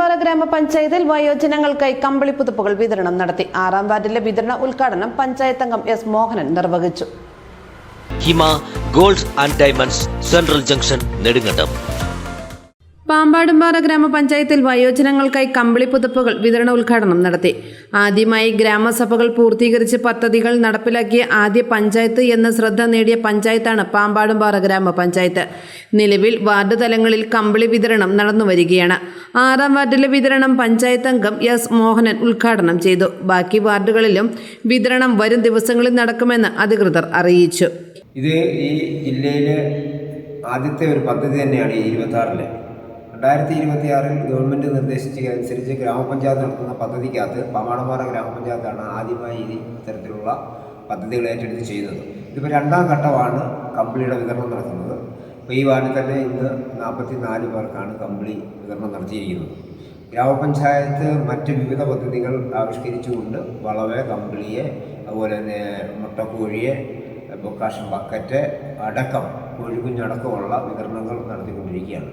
ഗ്രാമപഞ്ചായത്തിൽ വയോജനങ്ങൾക്കായി കമ്പിളി പുതുപ്പുകൾ വിതരണം നടത്തി. ആറാം വാർഡിലെ വിതരണ ഉദ്ഘാടനം പഞ്ചായത്ത് അംഗം എസ് മോഹനൻ നിർവഹിച്ചു. Hima Gold and Diamonds Central Junction Nedumkandam. Pampadumpara ഗ്രാമപഞ്ചായത്തിൽ വയോജനങ്ങൾക്കായി കമ്പിളി പുതപ്പുകൾ വിതരണ ഉദ്ഘാടനം നടത്തി. ആദ്യമായി ഗ്രാമസഭകൾ പൂർത്തീകരിച്ച് പദ്ധതികൾ നടപ്പിലാക്കിയ ആദ്യ പഞ്ചായത്ത് എന്ന ശ്രദ്ധ നേടിയ പഞ്ചായത്താണ് പാമ്പാടുംപാറ ഗ്രാമപഞ്ചായത്ത്. നിലവിൽ വാർഡ് തലങ്ങളിൽ കമ്പിളി വിതരണം നടന്നു വരികയാണ്. ആറാം വാർഡിലെ വിതരണം പഞ്ചായത്ത് അംഗം എസ് മോഹനൻ ഉദ്ഘാടനം ചെയ്തു. ബാക്കി വാർഡുകളിലും വിതരണം വരും ദിവസങ്ങളിൽ നടക്കുമെന്ന് അധികൃതർ അറിയിച്ചു. ഇത് ഈ ജില്ലയിലെ ആദ്യത്തെ ഒരു പദ്ധതി തന്നെയാണ് ഈ ഇരുപത്തി രണ്ടായിരത്തി ഇരുപത്തി ആറിൽ ഗവൺമെന്റ് നിർദ്ദേശിച്ചതനുസരിച്ച് ഗ്രാമപഞ്ചായത്ത് നടത്തുന്ന പദ്ധതിക്കകത്ത് പമാടമാറ ഗ്രാമപഞ്ചായത്താണ് ആദ്യമായി ഈ ഇത്തരത്തിലുള്ള പദ്ധതികൾ ഏറ്റെടുത്ത് ചെയ്യുന്നത് ഇതിപ്പോൾ രണ്ടാം ഘട്ടമാണ് കമ്പിളിയുടെ വിതരണം നടത്തുന്നത് ഇപ്പോൾ ഈ വാർഡിൽ തന്നെ ഇന്ന് നാൽപ്പത്തി നാല് പേർക്കാണ് കമ്പിളി വിതരണം നടത്തിയിരിക്കുന്നത്. ഗ്രാമപഞ്ചായത്ത് മറ്റ് വിവിധ പദ്ധതികൾ ആവിഷ്കരിച്ചുകൊണ്ട് വളവെ കമ്പിളിയെ അതുപോലെ തന്നെ മുട്ടക്കോഴിയെ ബൊക്കാഷ് ബക്കറ്റ് അടക്കം കോഴിക്കുഞ്ഞടക്കമുള്ള വിതരണങ്ങൾ നടത്തിക്കൊണ്ടിരിക്കുകയാണ്.